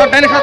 সব ডাইনে সব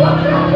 Deus.